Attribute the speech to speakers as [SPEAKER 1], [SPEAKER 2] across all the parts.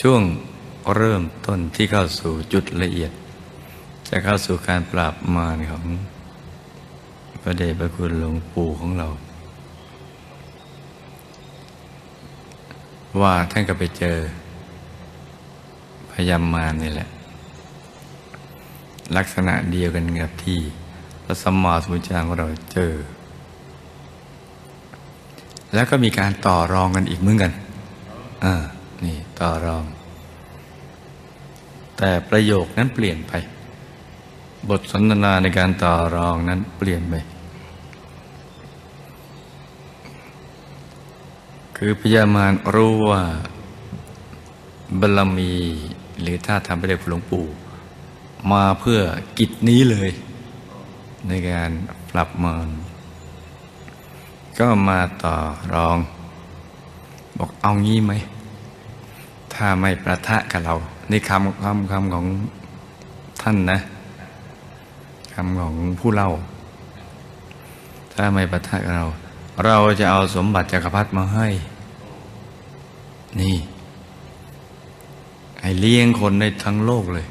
[SPEAKER 1] ช่วงเริ่มต้นที่เข้าสู่จุดละเอียด จะเข้าสู่การปราบมารของพระเดชพระคุณหลวงปู่ของเรา ว่าท่านก็ไปเจอพยามารนี่แหละ ลักษณะเดียวกันกับที่ พระสัมมาสัมพุทธเจ้าของเราเจอ แล้วก็มีการต่อรองกันอีกเหมือนกันอ่า นี่ต่อรอง แต่ประโยคนั้นเปลี่ยนไป บทสนทนาในการต่อรองนั้นเปลี่ยนไป คือพญามารรู้ว่าบารมีหรือถ้าทำไปได้หลวงปู่ มาเพื่อกิจนี้เลย ในการปรับมารก็มาต่อรอง บอกเอางี้ไหม ถ้าไม่ประทะกับเรา นี่คำคำคำของท่านนะคำของผู้เล่า ถ้าไม่ประทะกับเรา เราจะเอาสมบัติจักรพรรดิมาให้ นี่ให้เลี้ยงคนในทั้งโลกเลย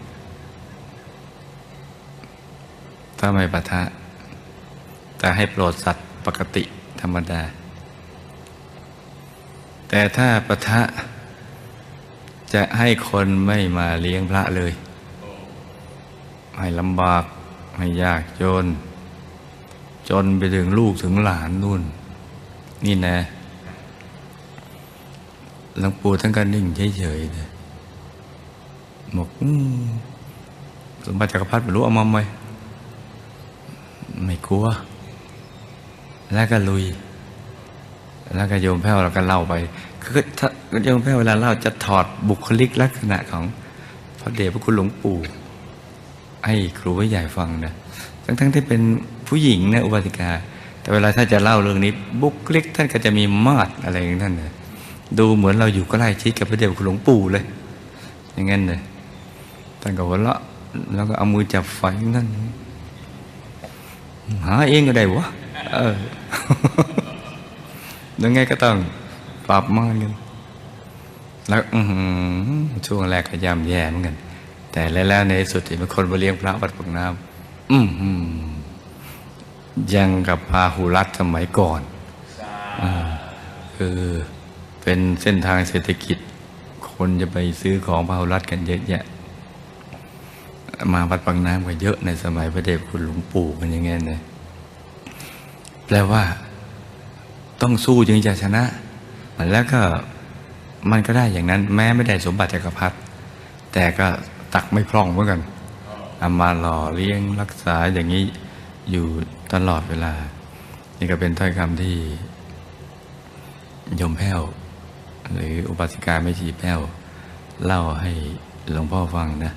[SPEAKER 1] ถ้าไม่ประทะ แต่ให้โปรดสัตว์ปกติธรรมดา แต่ถ้าประทะ จะให้คนไม่มาเลี้ยงพระเลย ให้ลำบาก ให้ยากจน จนไปถึงลูกถึงหลานนู่น นี่นะหลวงปู่ท่านก็นิ่งเฉยๆนะบอกสมบัติจักรพรรดิไม่รู้เอามาไหมไม่กลัว แล้วก็ลุย แล้วก็โยมแพ้วเราก็เล่าไป คือถ้าโยมแพ้วเวลาเล่าจะถอดบุคลิกลักษณะของพระเดชพระคุณหลวงปู่ให้ครูว้ใหญ่ฟังนะทั้งๆที่เป็นผู้หญิงนะอุบาสิกา แต่เวลาถ้าจะเล่าเรื่องนี้ บุคลิกท่านก็จะมีมาดอะไรอย่างนั้นนะดูเหมือนเราอยู่ใกล้ชิดกับพระเดชพระคุณหลวงปู่เลย อย่างนั้นเลยท่านก็หัวเราะแล้วก็เอามือจับไฟนั่นหาเองก็ได้วะเออ ยังไงก็ต้องปรับมานกัน แล้วอืช่วงแรกก็ย่ำแย่เหมือนกัน แต่แล้วในที่สุดที่เป็นคนมาเลี้ยงพระวัดปากน้ำอือหือยังกับพาหุรัตสมัยก่อนอาคือเป็นเส้นทางเศรษฐกิจ คนจะไปซื้อของพาหุรัตกันเยอะแยะ มาวัดปากน้ำกันเยอะในสมัยพระเดชคุณหลวงปู่กันอย่างเงี้ยแปลว่า ต้องสู้จึงจะชนะ แล้วก็มันก็ได้อย่างนั้น แม้ไม่ได้สมบัติจักรพรรดิแต่ก็ตักไม่พร่องเหมือนกันเอามาหล่อเลี้ยงรักษาอย่างนี้อยู่ตลอดเวลา นี่ก็เป็นถ้อยคำที่ยมแพ้ว หรืออุบาสิกาไม่ชีแพ้ว เล่าให้หลวงพ่อฟังนะ